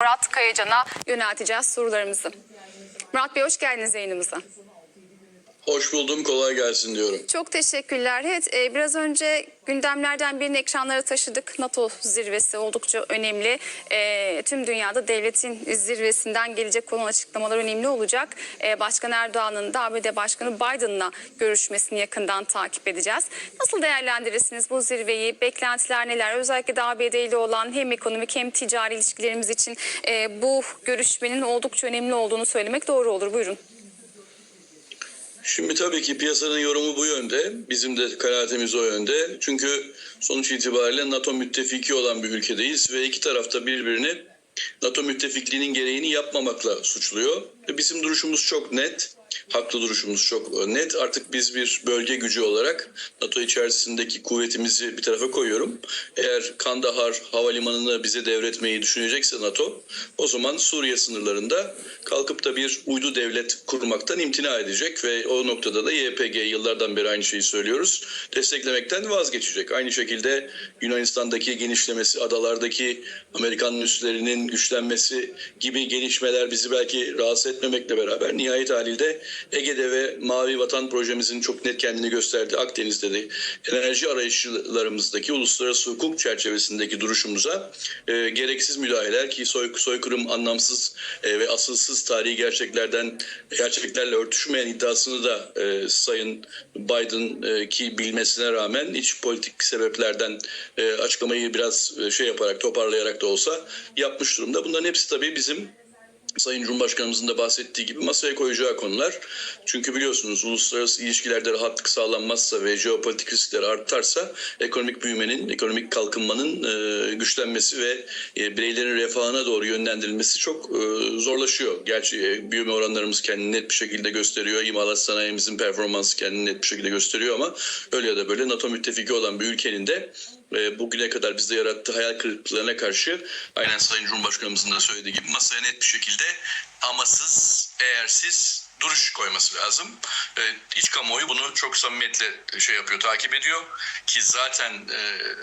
Murat Kayacan'a yönelteceğiz sorularımızı. Murat Bey hoş geldiniz yayınımıza. Hoş buldum, kolay gelsin diyorum. Çok teşekkürler. Evet, e, biraz önce gündemlerden birini ekranlara taşıdık. NATO zirvesi oldukça önemli. E, tüm dünyada devletin zirvesinden gelecek olan açıklamalar önemli olacak. E, Başkan Erdoğan'ın da ABD Başkanı Biden'la görüşmesini yakından takip edeceğiz. Nasıl değerlendirirsiniz bu zirveyi? Beklentiler neler? Özellikle de ABD ile olan hem ekonomik hem ticari ilişkilerimiz için e, bu görüşmenin oldukça önemli olduğunu söylemek doğru olur. Buyurun. Şimdi tabii ki piyasanın yorumu bu yönde. Bizim de kanaatimiz o yönde. Çünkü sonuç itibariyle NATO müttefiki olan bir ülkedeyiz ve iki tarafta birbirini NATO müttefikliğinin gereğini yapmamakla suçluyor. Bizim duruşumuz çok net. Haklı duruşumuz çok net. Artık biz bir bölge gücü olarak NATO içerisindeki kuvvetimizi bir tarafa koyuyorum. Eğer Kandahar havalimanını bize devretmeyi düşünecekse NATO o zaman Suriye sınırlarında kalkıp da bir uydu devlet kurmaktan imtina edecek ve o noktada da YPG yıllardan beri aynı şeyi söylüyoruz. Desteklemekten vazgeçecek. Aynı şekilde Yunanistan'daki genişlemesi, adalardaki Amerikan üslerinin güçlenmesi gibi gelişmeler bizi belki rahatsız etmemekle beraber nihayet haliyle Ege'de ve Mavi Vatan projemizin çok net kendini gösterdi. Akdeniz'de de enerji arayışlarımızdaki uluslararası hukuk çerçevesindeki duruşumuza e, gereksiz müdahaleler ki soy, soykırım anlamsız e, ve asılsız tarihi gerçeklerden gerçeklerle örtüşmeyen iddiasını da e, Sayın Biden e, ki bilmesine rağmen iç politik sebeplerden e, açıklamayı biraz e, şey yaparak toparlayarak da olsa yapmış durumda. Bunların hepsi tabii bizim Sayın Cumhurbaşkanımızın da bahsettiği gibi masaya koyacağı konular. Çünkü biliyorsunuz uluslararası ilişkilerde rahatlık sağlanmazsa ve jeopolitik riskler artarsa ekonomik büyümenin, ekonomik kalkınmanın e, güçlenmesi ve e, bireylerin refahına doğru yönlendirilmesi çok e, zorlaşıyor. Gerçi e, büyüme oranlarımız kendini net bir şekilde gösteriyor. İmalat sanayimizin performansı kendini net bir şekilde gösteriyor ama öyle ya da böyle NATO müttefiki olan bir ülkenin de e, bugüne kadar bizde yarattığı hayal kırıklıklarına karşı aynen Sayın Cumhurbaşkanımızın da söylediği gibi masaya net bir şekilde amasız, eğersiz duruş koyması lazım. E, iç kamuoyu bunu çok samimiyetle şey yapıyor, takip ediyor ki zaten e,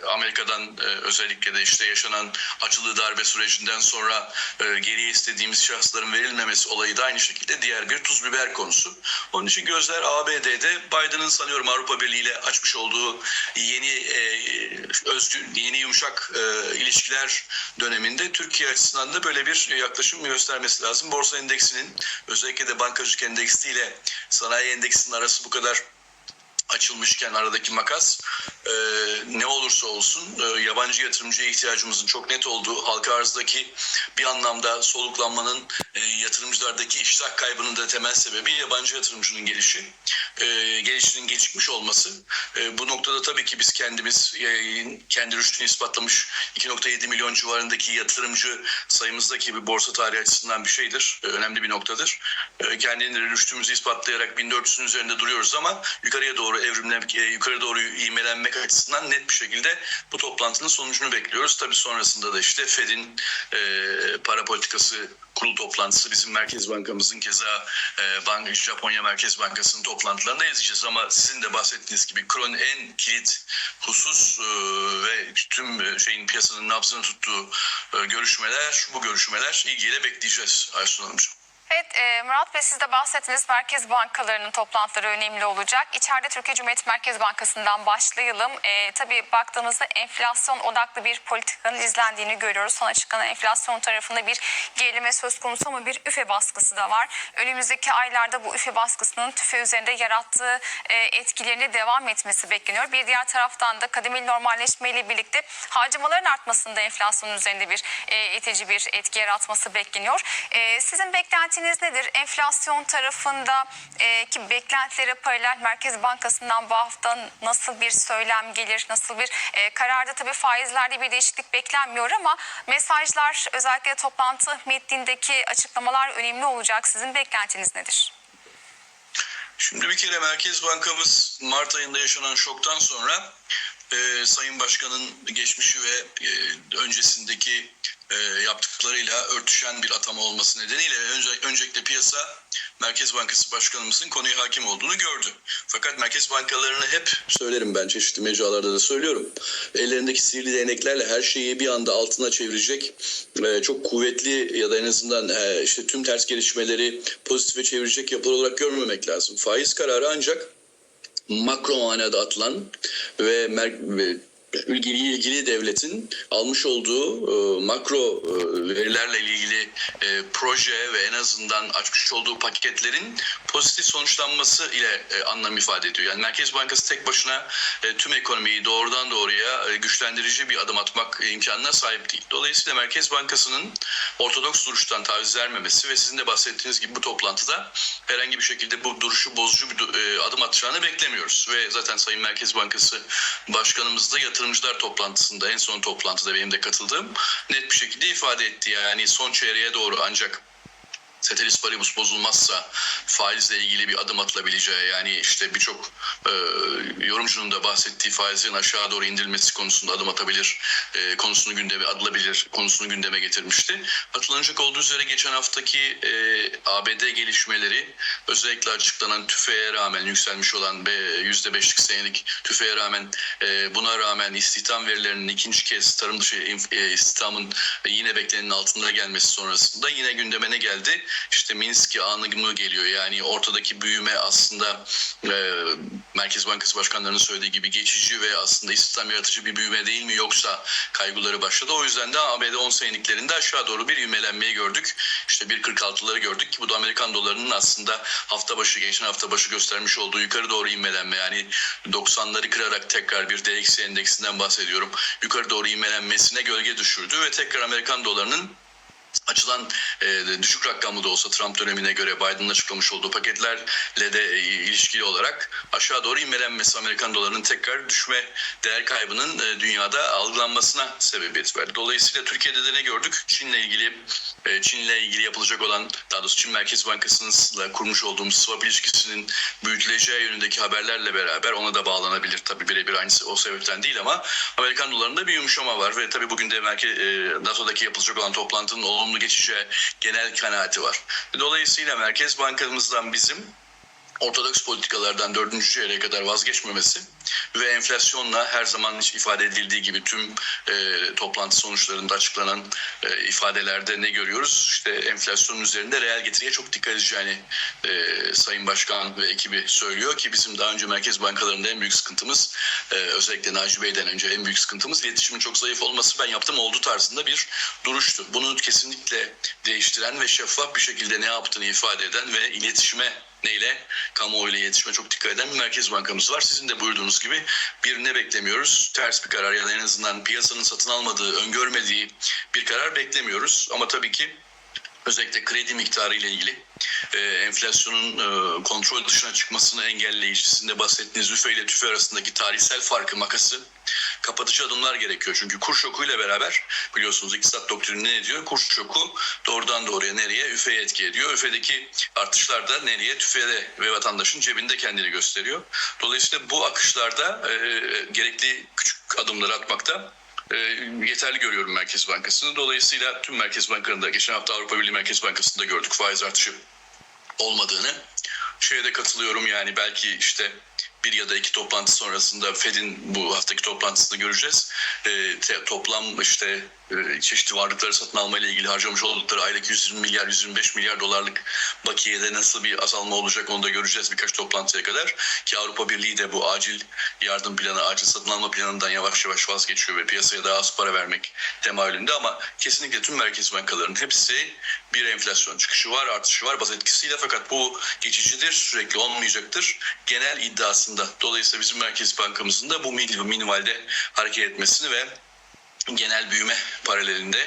Amerika'dan e, özellikle de işte yaşanan açılı darbe sürecinden sonra e, geriye istediğimiz şahısların verilmemesi olayı da aynı şekilde diğer bir tuz biber konusu. Onun için gözler ABD'de Biden'ın sanıyorum Avrupa Birliği ile açmış olduğu yeni e, özgür, yeni yumuşak e, ilişkiler döneminde Türkiye açısından da böyle bir yaklaşım göstermesi lazım. Borsa endeksinin özellikle de bankacılık endeksiyle sanayi endeksinin arası bu kadar açılmışken aradaki makas e, ne olursa olsun e, yabancı yatırımcıya ihtiyacımızın çok net olduğu halka arzdaki bir anlamda soluklanmanın e, yatırımcılardaki iştah kaybının da temel sebebi yabancı yatırımcının gelişi e, gelişinin gecikmiş olması. E, bu noktada tabii ki biz kendimiz e, kendi rüştünü ispatlamış 2.7 milyon civarındaki yatırımcı sayımızdaki bir borsa tarihi açısından bir şeydir E, önemli bir noktadır. E, kendini rüştümüzü ispatlayarak 1400'ün üzerinde duruyoruz ama yukarıya doğru evrimlemek, e, yukarı doğru ivmelenmek açısından net bir şekilde bu toplantının sonucunu bekliyoruz. Tabii sonrasında da işte Fed'in e, para politikası kurul toplantısı bizim Merkez Bankamızın keza e, Bank, Japonya Merkez Bankası'nın toplantılarında yazışacağız ama sizin de bahsettiğiniz gibi Kron en kilit husus e, ve tüm e, şeyin piyasanın nabzını tuttuğu e, görüşmeler bu görüşmeler ilgiyle bekleyeceğiz Aysun Hanımcığım. Evet e, Murat Bey siz de bahsettiniz merkez bankalarının toplantıları önemli olacak. İçeride Türkiye Cumhuriyet Merkez Bankası'ndan başlayalım. E, tabii baktığımızda enflasyon odaklı bir politikanın izlendiğini görüyoruz. Son açıklanan enflasyon tarafında bir gerileme söz konusu ama bir üfe baskısı da var. Önümüzdeki aylarda bu üfe baskısının tüfe üzerinde yarattığı e, etkilerini devam etmesi bekleniyor. Bir diğer taraftan da kademeli normalleşmeyle birlikte harcamaların artmasında enflasyonun üzerinde bir e, itici bir etki yaratması bekleniyor. E, sizin beklentiniz nedir? Enflasyon tarafında e, ki beklentilere paralel Merkez Bankası'ndan bu hafta nasıl bir söylem gelir? Nasıl bir e, kararda tabii faizlerde bir değişiklik beklenmiyor ama mesajlar özellikle toplantı metnindeki açıklamalar önemli olacak. Sizin beklentiniz nedir? Şimdi bir kere Merkez Bankamız Mart ayında yaşanan şoktan sonra e, Sayın Başkan'ın geçmişi ve e, öncesindeki e, yaptıklarıyla örtüşen bir atama olması nedeniyle önce, öncelikle piyasa Merkez Bankası Başkanımızın konuya hakim olduğunu gördü. Fakat merkez bankalarını hep söylerim ben çeşitli mecralarda da söylüyorum. Ellerindeki sihirli değneklerle her şeyi bir anda altına çevirecek e, çok kuvvetli ya da en azından e, işte tüm ters gelişmeleri pozitife çevirecek yapılar olarak görmemek lazım. Faiz kararı ancak makro manada atılan ve, mer- ve ilgili devletin almış olduğu e, makro e, verilerle ilgili e, proje ve en azından açmış olduğu paketlerin pozitif sonuçlanması ile e, anlam ifade ediyor. Yani Merkez Bankası tek başına e, tüm ekonomiyi doğrudan doğruya e, güçlendirici bir adım atmak imkanına sahip değil. Dolayısıyla Merkez Bankası'nın ortodoks duruştan taviz vermemesi ve sizin de bahsettiğiniz gibi bu toplantıda herhangi bir şekilde bu duruşu bozucu bir e, adım atacağını beklemiyoruz. Ve zaten Sayın Merkez Bankası Başkanımız da yatırımcılar toplantısında en son toplantıda benim de katıldığım net bir şekilde ifade etti. Yani son çeyreğe doğru ancak Ceteris paribus bozulmazsa faizle ilgili bir adım atılabileceği yani işte birçok e, yorumcunun da bahsettiği faizin aşağı doğru indirilmesi konusunda adım atabilir e, konusunu gündeme adılabilir konusunu gündeme getirmişti. Hatırlanacak olduğu üzere geçen haftaki e, ABD gelişmeleri özellikle açıklanan tüfeğe rağmen yükselmiş olan be- %5'lik senelik tüfeğe rağmen e, buna rağmen istihdam verilerinin ikinci kez tarım dışı e, istihdamın yine beklenenin altında gelmesi sonrasında yine gündeme ne geldi? İşte Minsk anı mı geliyor? Yani ortadaki büyüme aslında e, Merkez Bankası başkanlarının söylediği gibi geçici ve aslında istihdam yaratıcı bir büyüme değil mi yoksa kaygıları başladı. O yüzden de ABD 10 seneliklerinde aşağı doğru bir ivmelenmeyi gördük. İşte 1.46'ları gördük ki bu da Amerikan dolarının aslında hafta başı geçen hafta başı göstermiş olduğu yukarı doğru ivmelenme yani 90'ları kırarak tekrar bir DXY endeksinden bahsediyorum. Yukarı doğru ivmelenmesine gölge düşürdü ve tekrar Amerikan dolarının açılan e, düşük rakamlı da olsa Trump dönemine göre Biden'ın açıklamış olduğu paketlerle de e, ilişkili olarak aşağı doğru inmelenmesi Amerikan dolarının tekrar düşme değer kaybının e, dünyada algılanmasına sebebiyet verdi. Dolayısıyla Türkiye'de de ne gördük? Çin'le ilgili e, Çin'le ilgili yapılacak olan daha doğrusu Çin Merkez Bankası'nınla kurmuş olduğumuz swap ilişkisinin büyütüleceği yönündeki haberlerle beraber ona da bağlanabilir. Tabii birebir aynısı o sebepten değil ama Amerikan dolarında bir yumuşama var ve tabii bugün de belki e, NATO'daki yapılacak olan toplantının olumlu geçeceği genel kanaati var. Dolayısıyla Merkez Bankamızdan bizim ortodoks politikalardan dördüncü çeyreğe kadar vazgeçmemesi ve enflasyonla her zaman ifade edildiği gibi tüm e, toplantı sonuçlarında açıklanan e, ifadelerde ne görüyoruz? İşte enflasyonun üzerinde reel getiriye çok dikkat edeceğini e, Sayın Başkan ve ekibi söylüyor ki bizim daha önce merkez bankalarında en büyük sıkıntımız e, özellikle Naci Bey'den önce en büyük sıkıntımız iletişimin çok zayıf olması ben yaptım oldu tarzında bir duruştu. Bunu kesinlikle değiştiren ve şeffaf bir şekilde ne yaptığını ifade eden ve iletişime neyle kamuoyuyla iletişime çok dikkat eden bir merkez bankamız var. Sizin de buyurduğunuz gibi bir ne beklemiyoruz? Ters bir karar ya da en azından piyasanın satın almadığı, öngörmediği bir karar beklemiyoruz. Ama tabii ki özellikle kredi miktarı ile ilgili e, enflasyonun e, kontrol dışına çıkmasını engelleyici, sizin de bahsettiğiniz üfe ile tüfe arasındaki tarihsel farkı, makası kapatıcı adımlar gerekiyor. Çünkü kur şokuyla beraber biliyorsunuz iktisat doktrini ne diyor? Kur şoku doğrudan doğruya nereye? Üfeye etki ediyor. Üfedeki artışlar da nereye? Tüfede ve vatandaşın cebinde kendini gösteriyor. Dolayısıyla bu akışlarda e, gerekli küçük adımları atmakta e, yeterli görüyorum Merkez Bankası'nı. Dolayısıyla tüm Merkez Bankalarında geçen hafta Avrupa Birliği Merkez Bankası'nda gördük faiz artışı olmadığını. Şeye de katılıyorum yani belki işte bir ya da iki toplantı sonrasında Fed'in bu haftaki toplantısını göreceğiz. E, te- toplam işte çeşitli varlıkları satın alma ile ilgili harcamış oldukları aylık 120 milyar 125 milyar dolarlık bakiyede nasıl bir azalma olacak onu da göreceğiz birkaç toplantıya kadar. Ki Avrupa Birliği de bu acil yardım planı, acil satın alma planından yavaş yavaş vazgeçiyor ve piyasaya daha az para vermek temayülünde ama kesinlikle tüm merkez bankalarının hepsi bir enflasyon çıkışı var, artışı var baz etkisiyle fakat bu geçicidir, sürekli olmayacaktır. Genel iddiasında. Dolayısıyla bizim Merkez Bankamızın da bu min- minimalde hareket etmesini ve genel büyüme paralelinde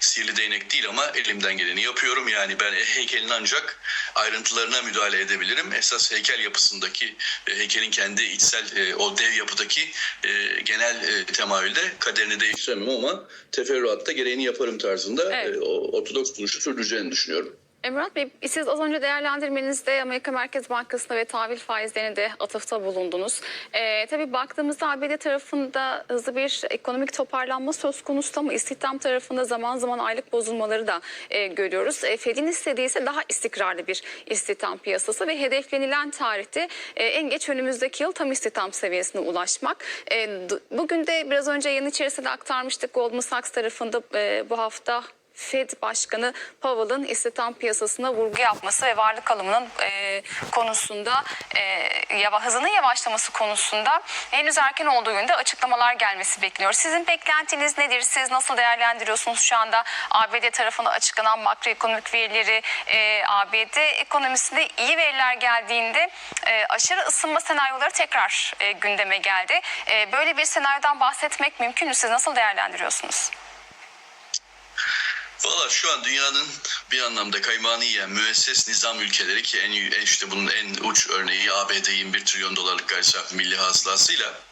sihirli değnek değil ama elimden geleni yapıyorum. Yani ben heykelin ancak ayrıntılarına müdahale edebilirim. Esas heykel yapısındaki e, heykelin kendi içsel e, o dev yapıdaki e, genel temayülde kaderini değiştiremem ama teferruatta gereğini yaparım tarzında Evet. ortodoks duruşu sürdüreceğini düşünüyorum. Murat Bey siz az önce değerlendirmenizde Amerika Merkez Bankası'na ve tahvil faizlerine de atıfta bulundunuz. Ee, tabii baktığımızda ABD tarafında hızlı bir ekonomik toparlanma söz konusu ama istihdam tarafında zaman zaman aylık bozulmaları da e, görüyoruz. E, Fed'in istediği ise daha istikrarlı bir istihdam piyasası ve hedeflenilen tarihte e, en geç önümüzdeki yıl tam istihdam seviyesine ulaşmak. E, bugün de biraz önce yayın içerisinde aktarmıştık Goldman Sachs tarafında e, bu hafta Fed Başkanı Powell'ın istihdam piyasasına vurgu yapması ve varlık alımının e, konusunda e, yava, hızının yavaşlaması konusunda henüz erken olduğu yönde açıklamalar gelmesi bekleniyor. Sizin beklentiniz nedir? Siz nasıl değerlendiriyorsunuz şu anda ABD tarafından açıklanan makroekonomik verileri? E, ABD ekonomisinde iyi veriler geldiğinde e, aşırı ısınma senaryoları tekrar e, gündeme geldi. E, böyle bir senaryodan bahsetmek mümkün mü? Siz nasıl değerlendiriyorsunuz? Valla şu an dünyanın bir anlamda kaymağını yiyen müesses nizam ülkeleri ki en, en işte bunun en uç örneği ABD 21 trilyon dolarlık gayri safi milli hasılasıyla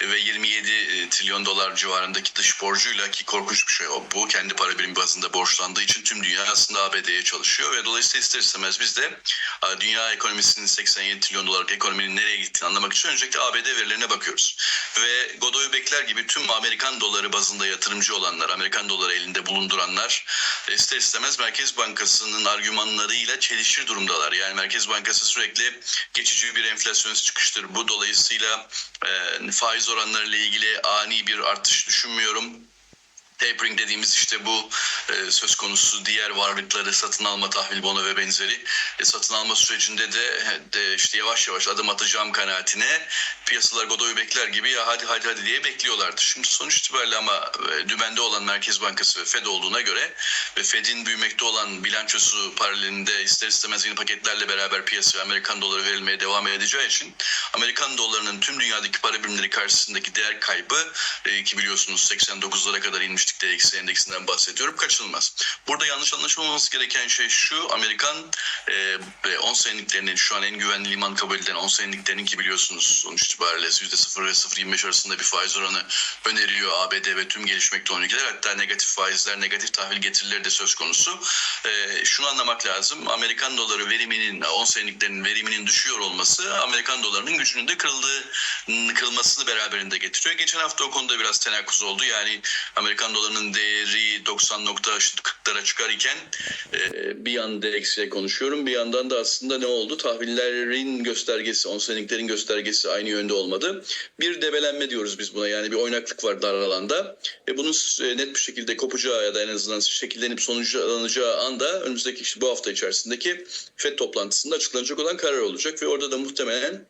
ve 27 trilyon dolar civarındaki dış borcuyla ki korkunç bir şey o. Bu kendi para birimi bazında borçlandığı için tüm dünya aslında ABD'ye çalışıyor ve dolayısıyla ister istemez biz de dünya ekonomisinin 87 trilyon dolarlık ekonominin nereye gittiğini anlamak için öncelikle ABD verilerine bakıyoruz. Ve Godoy Bekler gibi tüm Amerikan doları bazında yatırımcı olanlar, Amerikan doları elinde bulunduranlar e, ister istemez Merkez Bankası'nın argümanlarıyla çelişir durumdalar. Yani Merkez Bankası sürekli geçici bir enflasyonist çıkıştır. Bu dolayısıyla e, faiz oranlarıyla ilgili ani bir artış düşünmüyorum. Tapering dediğimiz işte bu e, söz konusu diğer varlıkları satın alma tahvil bono ve benzeri e, satın alma sürecinde de, de işte yavaş yavaş adım atacağım kanaatine piyasalar Godoy'u bekler gibi ya hadi hadi hadi diye bekliyorlardı. Şimdi sonuç itibariyle ama e, dümende olan Merkez Bankası ve Fed olduğuna göre ve Fed'in büyümekte olan bilançosu paralelinde ister istemez yeni paketlerle beraber piyasaya Amerikan doları verilmeye devam edeceği için Amerikan dolarının tüm dünyadaki para birimleri karşısındaki değer kaybı e, ki biliyorsunuz 89'lara kadar inmiştik DXY endeksinden bahsediyorum kaçınılmaz. Burada yanlış anlaşılmaması gereken şey şu Amerikan e, 10 senetliklerinin şu an en güvenli liman kabul edilen 10 senetliklerinin ki biliyorsunuz sonuç itibariyle %0 ve 0.25 arasında bir faiz oranı öneriyor ABD ve tüm gelişmekte olan ülkeler. Hatta negatif faizler, negatif tahvil getirileri de söz konusu. E, şunu anlamak lazım. Amerikan doları veriminin 10 senetliklerinin veriminin düşüyor olması Amerikan dolarının gücünün de kırıldığı kırılmasını beraberinde getiriyor. Geçen hafta o konuda biraz tenakkuz oldu. Yani Amerikan dolarının değeri 90.40'lara çıkar iken e, bir yanda eksiye konuşuyorum. Bir yandan da aslında ne oldu? Tahvillerin göstergesi, 10 senetliklerin göstergesi aynı yönde olmadı. Bir debelenme diyoruz biz buna. Yani bir oynaklık var dar alanda. Ve bunun e, net bir şekilde kopacağı ya da en azından şekillenip sonuçlanacağı anda önümüzdeki işte bu hafta içerisindeki FED toplantısında açıklanacak olan karar olacak. Ve orada da muhtemelen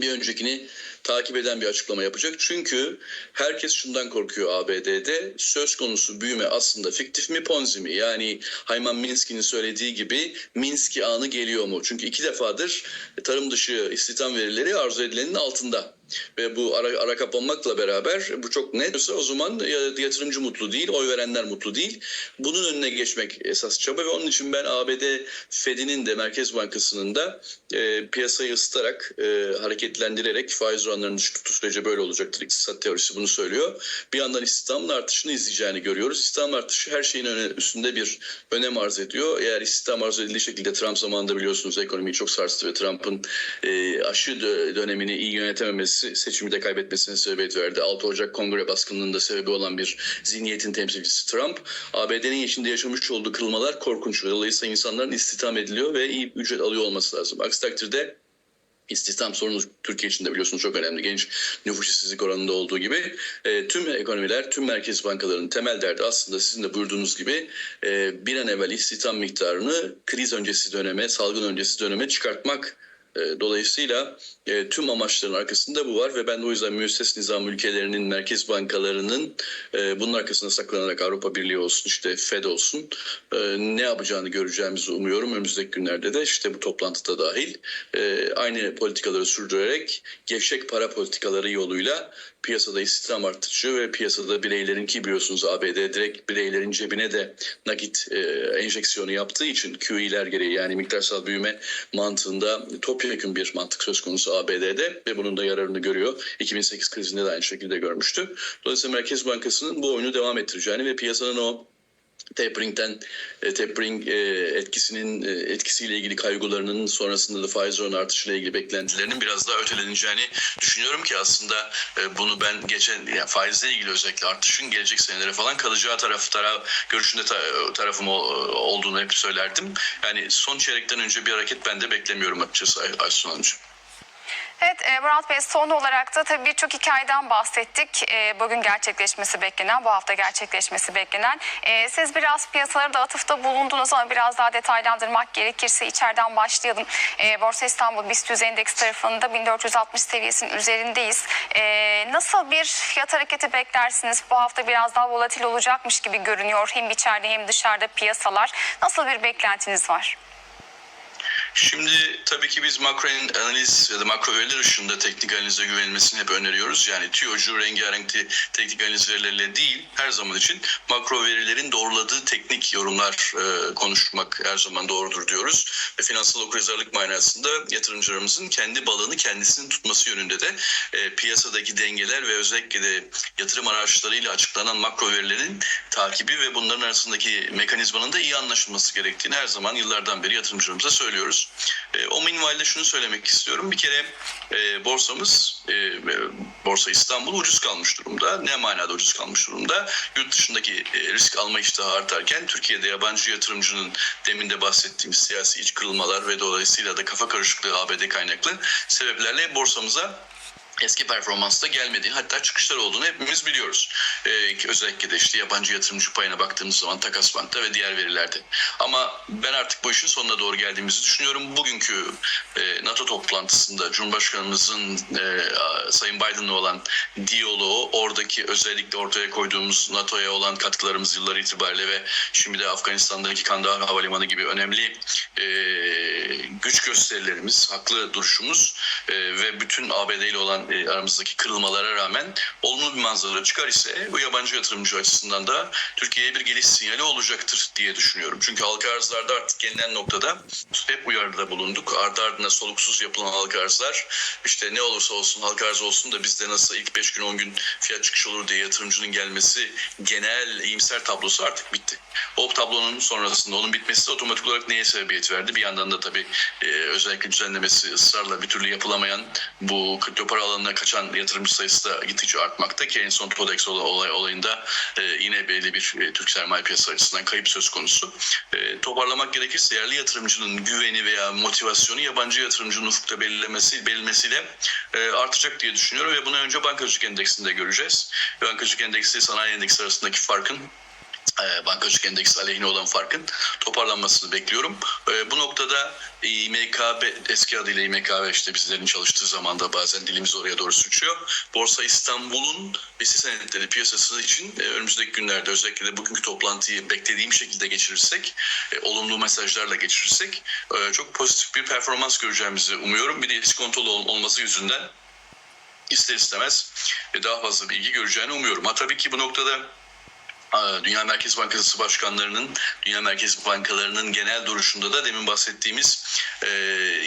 bir öncekini takip eden bir açıklama yapacak. Çünkü herkes şundan korkuyor ABD'de. Söz konusu büyüme aslında fiktif mi Ponzi mi? Yani Hayman Minsky'nin söylediği gibi Minsky anı geliyor mu? Çünkü iki defadır tarım dışı istihdam verileri arzu edilenin altında. Ve bu ara, ara kapanmakla beraber bu çok net. O zaman yatırımcı mutlu değil, oy verenler mutlu değil. Bunun önüne geçmek esas çaba ve onun için ben ABD Fed'inin de Merkez Bankası'nın da e, piyasayı ısıtarak, e, hareketlendirerek faiz oranlarının düşük tuttuğu sürece böyle olacaktır. İktisat teorisi bunu söylüyor. Bir yandan istihdamın artışını izleyeceğini görüyoruz. İstihdam artışı her şeyin öne, üstünde bir önem arz ediyor. Eğer istihdam arz edildiği şekilde Trump zamanında biliyorsunuz ekonomiyi çok sarstı ve Trump'ın e, aşı dönemini iyi yönetememesi seçimi de kaybetmesine sebebiyet verdi. 6 Ocak Kongre baskınlığında sebebi olan bir zihniyetin temsilcisi Trump. ABD'nin içinde yaşamış olduğu kırılmalar korkunç. Dolayısıyla insanların istihdam ediliyor ve iyi ücret alıyor olması lazım. Aksi takdirde İstihdam sorunu Türkiye için de biliyorsunuz çok önemli. Genç nüfus işsizlik oranında olduğu gibi e, tüm ekonomiler, tüm merkez bankalarının temel derdi aslında sizin de buyurduğunuz gibi e, bir an evvel istihdam miktarını kriz öncesi döneme, salgın öncesi döneme çıkartmak Dolayısıyla e, tüm amaçların arkasında bu var ve ben o yüzden müesses nizam ülkelerinin merkez bankalarının e, bunun arkasında saklanarak Avrupa Birliği olsun işte Fed olsun e, ne yapacağını göreceğimizi umuyorum. Önümüzdeki günlerde de işte bu toplantıda dahil e, aynı politikaları sürdürerek gevşek para politikaları yoluyla piyasada istihdam artışı ve piyasada bireylerin ki biliyorsunuz ABD direkt bireylerin cebine de nakit e, enjeksiyonu yaptığı için QE'ler gereği yani miktarsal büyüme mantığında topyekun bir mantık söz konusu ABD'de ve bunun da yararını görüyor. 2008 krizinde de aynı şekilde görmüştü. Dolayısıyla Merkez Bankası'nın bu oyunu devam ettireceğini ve piyasanın o tapering'den e, tapering e, etkisinin e, etkisiyle ilgili kaygılarının sonrasında da faiz oranı artışıyla ilgili beklentilerinin biraz daha öteleneceğini düşünüyorum ki aslında e, bunu ben geçen yani faizle ilgili özellikle artışın gelecek senelere falan kalacağı taraf taraf görüşünde ta- tarafım ol- olduğunu hep söylerdim. Yani son çeyrekten önce bir hareket ben de beklemiyorum açıkçası Ay- Aysun Hanımcığım. Evet e, Murat Bey son olarak da tabii birçok hikayeden bahsettik. E, bugün gerçekleşmesi beklenen, bu hafta gerçekleşmesi beklenen. E, siz biraz piyasaları da atıfta bulundunuz ama biraz daha detaylandırmak gerekirse içeriden başlayalım. Borsa İstanbul BIST 100 endeks tarafında 1460 seviyesinin üzerindeyiz. Nasıl bir fiyat hareketi beklersiniz? Bu hafta biraz daha volatil olacakmış gibi görünüyor. Hem içeride hem dışarıda piyasalar. Nasıl bir beklentiniz var? Şimdi tabii ki biz makro analiz ya da makro veriler ışığında teknik analize güvenilmesini hep öneriyoruz. Yani tüyocu, rengarenk te- teknik analiz verileriyle değil her zaman için makro verilerin doğruladığı teknik yorumlar e, konuşmak her zaman doğrudur diyoruz. Ve finansal okuryazarlık manasında yatırımcılarımızın kendi balığını kendisinin tutması yönünde de e, piyasadaki dengeler ve özellikle de yatırım araçlarıyla açıklanan makro verilerin takibi ve bunların arasındaki mekanizmanın da iyi anlaşılması gerektiğini her zaman yıllardan beri yatırımcılarımıza söylüyoruz. E, o minvalde şunu söylemek istiyorum. Bir kere e, borsamız, e, e, Borsa İstanbul ucuz kalmış durumda. Ne manada ucuz kalmış durumda? Yurt dışındaki e, risk alma iştahı artarken Türkiye'de yabancı yatırımcının demin de bahsettiğimiz siyasi iç kırılmalar ve dolayısıyla da kafa karışıklığı ABD kaynaklı sebeplerle borsamıza eski performansta gelmediğini hatta çıkışlar olduğunu hepimiz biliyoruz. Ee, özellikle de işte yabancı yatırımcı payına baktığımız zaman takas bantta ve diğer verilerde. Ama ben artık bu işin sonuna doğru geldiğimizi düşünüyorum. Bugünkü e, NATO toplantısında Cumhurbaşkanımızın e, Sayın Biden'la olan diyaloğu oradaki özellikle ortaya koyduğumuz NATO'ya olan katkılarımız yıllar itibariyle ve şimdi de Afganistan'daki Kandahar Havalimanı gibi önemli e, güç gösterilerimiz, haklı duruşumuz e, ve bütün ABD ile olan e, aramızdaki kırılmalara rağmen olumlu bir manzara çıkar ise bu yabancı yatırımcı açısından da Türkiye'ye bir geliş sinyali olacaktır diye düşünüyorum. Çünkü halka arzlarda artık gelinen noktada hep uyarıda bulunduk. Ardı ardına soluksuz yapılan halka arzlar işte ne olursa olsun halka arz olsun da bizde nasıl ilk 5 gün 10 gün fiyat çıkış olur diye yatırımcının gelmesi genel iyimser tablosu artık bitti. O tablonun sonrasında onun bitmesi otomatik olarak neye sebebiyet verdi? Bir yandan da tabii e, özellikle düzenlemesi ısrarla bir türlü yapılamayan bu kripto para alanına kaçan yatırımcı sayısı da gittikçe artmakta ki en son Todex olay, olay- olayında e, yine belli bir e, Türk sermaye piyasası açısından kayıp söz konusu. E, toparlamak gerekirse yerli yatırımcının güveni veya motivasyonu yabancı yatırımcının ufukta belirlemesi, belirlemesiyle e, artacak diye düşünüyorum ve bunu önce bankacılık endeksinde göreceğiz. Bankacılık endeksi sanayi endeksi arasındaki farkın e, bankacılık endeksi aleyhine olan farkın toparlanmasını bekliyorum. E, bu noktada İMKB eski adıyla İMKB işte bizlerin çalıştığı zaman da bazen dilimiz oraya doğru sürçüyor. Borsa İstanbul'un hisse senetleri piyasası için e, önümüzdeki günlerde özellikle de bugünkü toplantıyı beklediğim şekilde geçirirsek, olumlu mesajlarla geçirirsek çok pozitif bir performans göreceğimizi umuyorum. Bir de iskontolu ol- olması yüzünden ister istemez daha fazla bilgi göreceğini umuyorum. Ha tabii ki bu noktada Dünya Merkez Bankası başkanlarının, Dünya Merkez Bankalarının genel duruşunda da demin bahsettiğimiz e,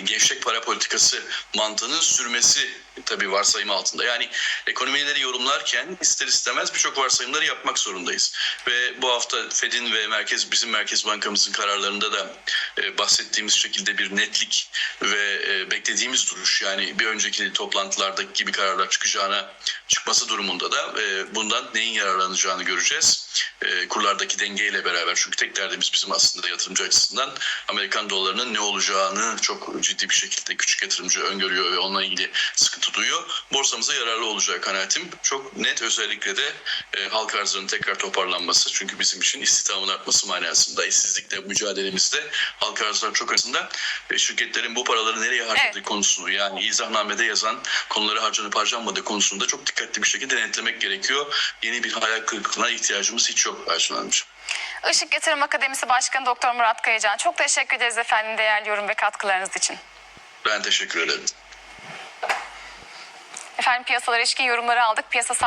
gevşek para politikası mantığının sürmesi tabii varsayımı altında. Yani ekonomileri yorumlarken ister istemez birçok varsayımları yapmak zorundayız. Ve bu hafta Fed'in ve merkez bizim Merkez Bankamızın kararlarında da e, bahsettiğimiz şekilde bir netlik ve e, beklediğimiz duruş yani bir önceki toplantılardaki gibi kararlar çıkacağına çıkması durumunda da e, bundan neyin yararlanacağını göreceğiz. E, kurlardaki dengeyle beraber çünkü tek derdimiz bizim aslında yatırımcı açısından Amerikan dolarının ne olacağını çok ciddi bir şekilde küçük yatırımcı öngörüyor ve onunla ilgili sıkıntı duyuyor. Borsamıza yararlı olacağı kanaatim çok net özellikle de e, halk arzının tekrar toparlanması çünkü bizim için istihdamın artması manasında işsizlikle mücadelemizde halk arzlar çok arasında e, şirketlerin bu paraları nereye harcadığı Evet. konusunu yani izahnamede yazan konuları harcanıp harcanmadığı konusunda çok dikkatli bir şekilde denetlemek gerekiyor. Yeni bir hayal kırıklığına ihtiyacımız hiç yok Aysun Hanımcığım. Işık Yatırım Akademisi Başkanı Doktor Murat Kayacan. Çok teşekkür ederiz efendim değerli yorum ve katkılarınız için. Ben teşekkür ederim. Efendim piyasalara ilişkin yorumları aldık. Piyasa saat